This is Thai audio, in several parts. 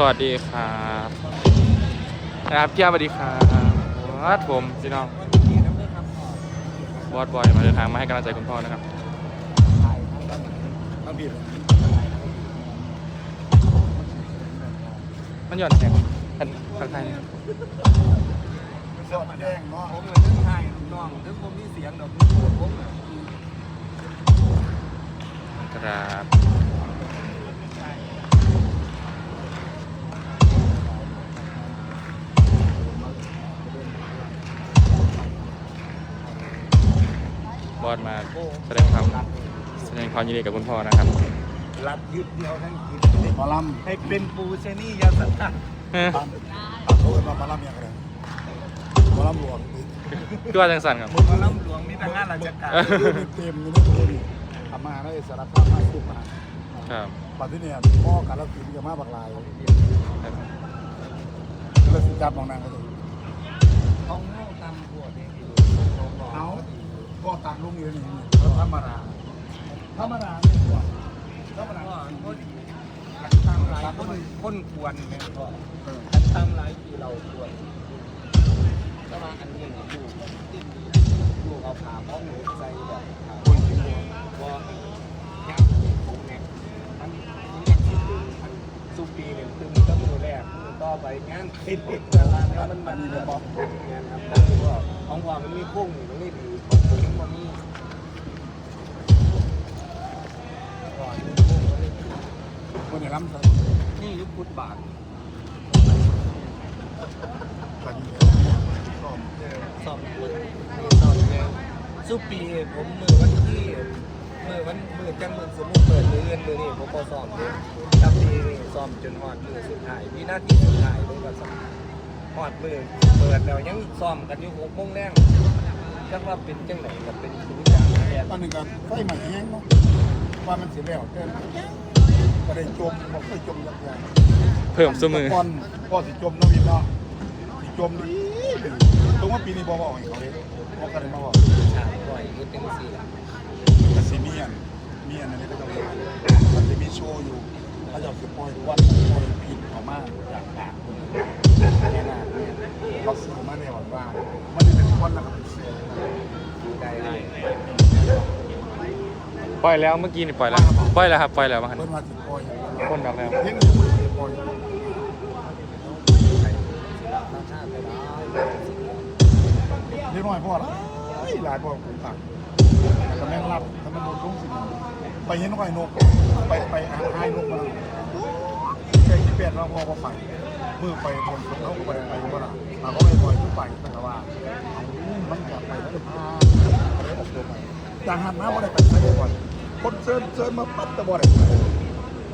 สวัสดีครับนะครับเกียร์สวัสดีครับวัดผมพี่น้องบอสบอยมาเดินทางมาให้กำลังใจคุณพ่อนะครับมันผิดมันหย่อนแข็งทันทักทายสดแดงเนาะผมเหมือนทึ่งไทยน้องทึ่งผมมีเสียงดอกโผมผมอะครับ อสมาแสดงความแสดงความยินดีกับคุณพ่อนะครับ รัดยึดเดียวทั้งกินหมอลให้เป็นปูเชนี่ยาสตาเอ้อำตามตามเขาเอิ้นว่าหมอลำยังไงหมอลำหลวงตัวจังสันครับผมมาล่ำหลวงมีแต่งานราชการเต็มอยู่ในตัวนี้ทำมาได้สารภาพมาสุกมาครับปัจจุบันพ่อการรับกินกับมาบักลายแล้วสิจับมองนางก็จะท้องเน่าตำหัวเด็กอยู่เอา ก็ตัดลุงอยู่นี่ธรรมดาธรรมดาไม่กว่าธรรมดาก็ก็ดีกันตำหลายคนคนควรแม่ก็กันตำหลายที่เราควรก็มาอันนี้อยู่ติดอยู่เอาขาพ้องหนูใส่แบบคนที่หัวว่าอยากผมเนี่ยมันอยากสิดึงมันสุปีเนี่ยตึงก็มือแรกมือต่อไปงานติดติดเวลาแล้วมันมันมีระบบงานครับ ของว่ามันมีโค้งอยู่ตรงนี้ดีของผมมันมีก่อนมีโค้งไว้คนในลำสันนี่ยุคพุทธบาทกันอยู่สอบพุทธสอบแล้วสุปีผมมือวันที่มือวันมือจังมือสมุติเปิดมือนมือนี่ผมก็สอบเลยจำปีนี่สอบจนหอดมือสุดท้ายวินาทีสุดท้ายเลยก็สอบ อดมือเปิดแล้วยังซ้อมกันอยู่หกโมงแรงจังว่าเป็นจังไหนกับเป็นทุกอย่างแย่ตอนหนึ่งก็ไฟใหม่แห้งเนาะว่ามันเสียแล้วแต่ก็ได้จมบอกเคยจมยักษ์ใหญ่เพิ่มสมือก่อนก็สิจมเนาะวินเนาะสิจมดีดีตรงว่าปีนี้บ่บอกให้เขาเลยบอกกันมาบอกฉากปล่อยก็เป็นสี่ละแต่สิมีอันมีอันนั้นก็จะมีมันจะมีโชว์อยู่เขาจะสิปล่อยวันปล่อยผิดออกมาจากปากคนแค่นั้น เขาซื้อมาในวันว่ามันจะเป็นคนละกับเป็นเสือได้ได้ปล่อยแล้วเมื่อกี้นี่ปล่อยแล้วปล่อยแล้วครับปล่อยแล้วมาหันเพิ่นมาสิปล่อยคนดักแล้วเห็นอยู่ปล่อยราคาไปได้เรียกน้อยพ่อละหลายพ่อผมตักแต่แม่งรับถ้ามันโดนทุ่งสิไปเห็นน้อยนกไปไปหาให้นกมาแกที่ เปลี่ยนเราพอพอไปมือไปบนเขาไปไปว่าล่ะเราก็ไปปล่อยขึ้นไปแต่ว่ามันกลับไปแล้วพาเลยออกตัวไปจางหันหน้ำบ่ได้ไปใช้บ่อยคนเซิร์นเซิร์นมาปั๊บแต่บ่ได้ไป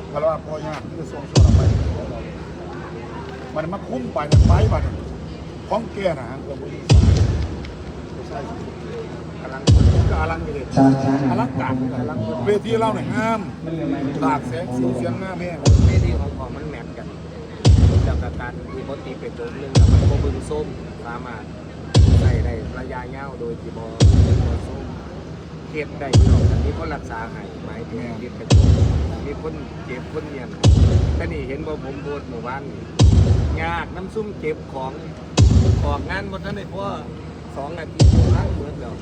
เพราะว่าพอยากที่จะส่งส่วนไปมันมาคุ้มไปมันไปบัดของแก่นะฮะเราไม่ ใช่กำลังกำลังเลยกำลังกัดกำลังเวทีเราเนี่ยงามตากแสงสีเสียงงามแม่ไม่ดีของของมันแมทกันจากการที่ปกติเป็นตัวเรื่องกับมันโบบึงส้มสามารถใส่ได้ระยะยาวโดยที่บอส้มเก็บได้ที่เรามีคนรักษาให้หมายถึงเก็บกระจกมีคนเก็บคนเนียนแต่นี่เห็นบ่ผมโพสเมื่อวานยากน้ำซุ่มเก็บของออกงานหมดทั้งในเพราะ สองนาทีล้างเหมือนเดิม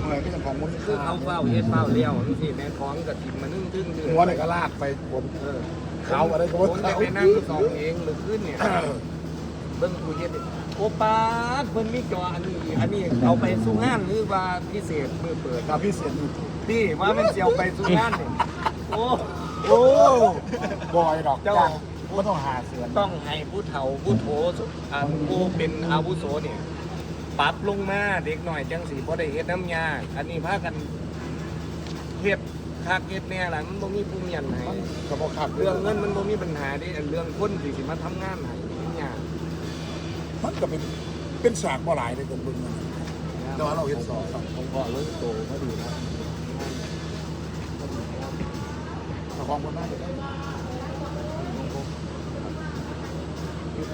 เมื่อก็ยังของมูลคือเขาเฝ้าเฮ็ดเฝ้าเลี้ยวนี่สิแม่ของกับทิมมานึ่งทึ่งดื้อหัวเนี่ยก็ลากไปบนเออเขาอะไรก็ผมว่าจะเขาไปนั่งสองเองหรือขึ้นเนี่ยเบิ้งกูเฮ็ดโอปาดเพิ่นมีจออันนี้อันนี้เอาไปสู้งานหรือว่าพิเศษมือเปิดกับพี่เสียนอยู่ที่ว่ามันสิเอาไปสู้งานนี่โอ้โอ้บอยดอกจ้า ก็ต้องหาเสือนต้องให้ผู้เฒ่าผู้โถอันผู้เป็นอาวุโสเนี่ยปรับลงมาเด็กหน่อยจังสิบ่ได้เฮ็ดน้ำยาอันนี้พากันเฮ็ดคักเฮ็ดแน่ล่ะมันบ่มีผู้เมียนให้กระบอกขับเรื่องเงินมันบ่มีปัญหาเดิเรื่องคนที่สิมาทำงานให้นี่ยากมันก็เป็นเป็นฉากบ่หลายเลยกันบึงมันแต่ว่าเราเห็นสองผมบอกเรื่องโตก็ดีนะของคนนั้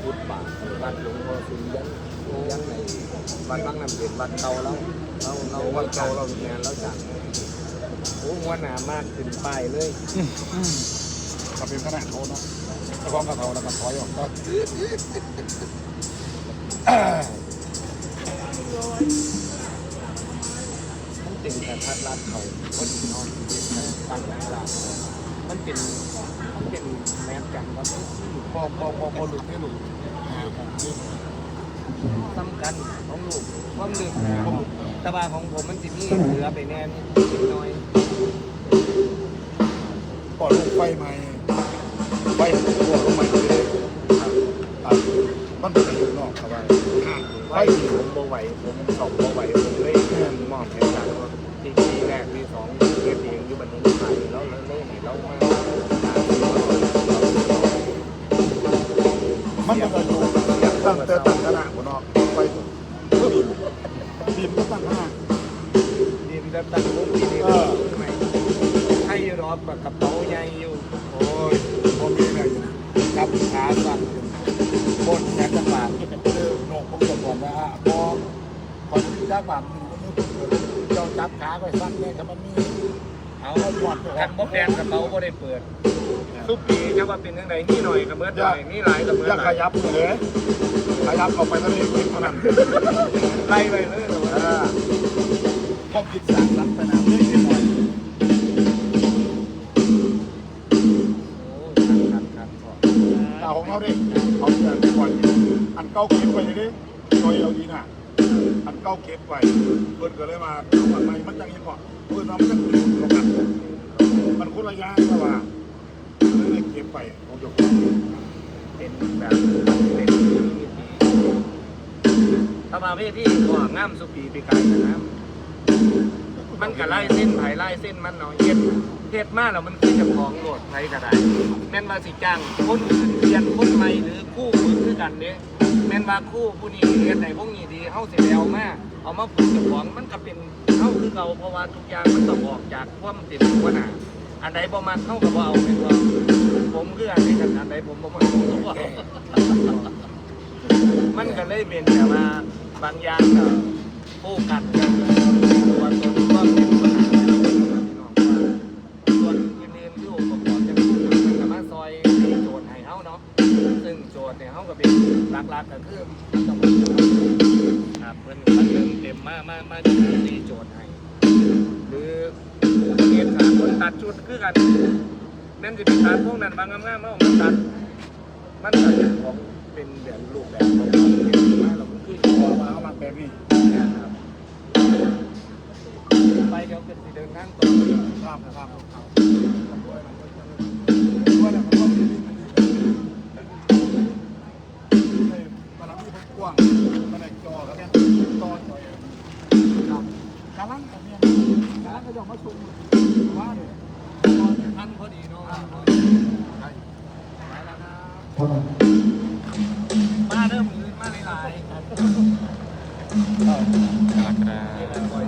พุทธบาทวัดหลวงพ่อสุริยันยังในวัดบางน้ำเย็นวัดเก่าแล้วเราเราวัดเก่าเรางานเราจัดโอ้หัวหนามากขึ้นไปเลยก็เป็นขนาดเขาเนาะเจ้าของกระเทาแล้วก็ถอยออกก็มันเป็นแต่พัดลาดเขาก็ดีนอนตั้งหลังลาดมันเป็นมันเป็นแมนกันว่ามันพอพอพอพอหลุดให้หลุด หาของจริงซ้ำกันของลูกความลึกนะแต่ว่าของผมมันสิมีเหลือไปแน่นิดหน้อยก่อนลงไฟใหมไฟตัวลงใหม่เลยอะมันเป็นอยู่นอกครับว่าไว้ผมบ่ไหวผมสอบบ่ไหวผมเลยมองเห็นกันว่าที่ที่แรกที่สองเก็บเองอยู่บันนี้ไทยแล้วแล้วเล่นแล้วมามันเป็นอยู่ ตั้งแต่ตั้งขนาดบนนอกไฟเพื่อบินบินก็ตั้งขนาดดินแบบตั้งวงที่นี่ใหม่ให้รอบกับกระเป๋าใหญ่อยู่ โอ้ยพอมีอะไรอยู่กับขาสั่นบนแขนจังหวะคือโหนกผมจะบอกว่าพอพอที่จังหวะมันเจ้าจับขาไปสั้นเนี่ยถ้ามันมีเอาหมดกันบ่แปลนกระเป๋าบ่ได้เปิดทุกปีจะว่าเป็นยังไงนี่หน่อยกับเบิดหน่อยนี่หลายกับเบิดอย่าหขลายยับเลย ขยับออกไปทะเลกินเท่านั้นไล่ไปเลยอ่าพอกินสามสันไปนะเล็กนิดหน่อยโอ้ครับครับครับตาของเขาดิเขาจะปล่อยอันเก้าเก็บไว้ดิโดยเอาดีน่ะ อันเก้าเก็บไว้เพิ่นก็เลยมาเอาอันใหม่มันจังยังก่อนเพิ่นว่ามันจังอยู่ตรงนั้นมันคนละอย่างแต่ว่าเลยเก็บไปผมยกเป็นแบบเป็น ถ้ามาเวทีก็งามสุปีปีไก่นะครับมันก็ไล่เส้นไผไล่เส้นมันเนาะเฮ็ดเฮ็ดมาแล้วมันคือเจ้าของโหลดไผก็ได้แม่นว่าสิจ้างคนอื่นเปลี่ยนคนใหม่หรือคู่มือคือกันเด้แม่นว่าคู่ผู้นี้เฮ็ดไหนพวกนี้ดีเฮาสิไปเอามาเอามาฝึกเจ้าของมันก็เป็นเฮาคือเก่าเพราะว่าทุกอย่างมันต้องออกจากความเป็นหัวหน้าอันใดบ่มักเฮาก็บ่เอาแม่นว่าผมคืออันนี้กันอันใดผมบ่มักผมก็บ่เอา มันก็เลยเป็นแต่ว่าบางอย่างก็โฟกัสกันตัวตนก็เป็นปัญหาส่วนอื่นๆที่องค์ประกอบจะพูดมันก็มาซอยโจทย์ให้เฮาเนาะซึ่งโจทย์เนี่ยเฮาก็เป็นหลักๆก็คือต้องครับเพิ่นมันเริ่มเต็มมามามาตีโจทย์ให้หรือเรียนสามคนตัดชุดคือกันแม่นสิเป็นตัดพวกนั้นบางงามๆเอามาตัดมันก็เป็นของ เป็นแบบรูปแบบของเราเห็นมาเรามันคือพอมาเอามาแบบนี้นะครับไปเดี๋ยวเป็นสิเดินทางต่อครับครับครับว่าแล้วก็มีมันมีมันกว้างมันไอ้จอแล้วเนี่ยจอหน่อยครับกำลังกับเนี่ยกำลังก็จะมมาชุมว่าเนี่ยตอนทันพอดีเนาะใช่ กรกฎาเดี๋ยวเราคอย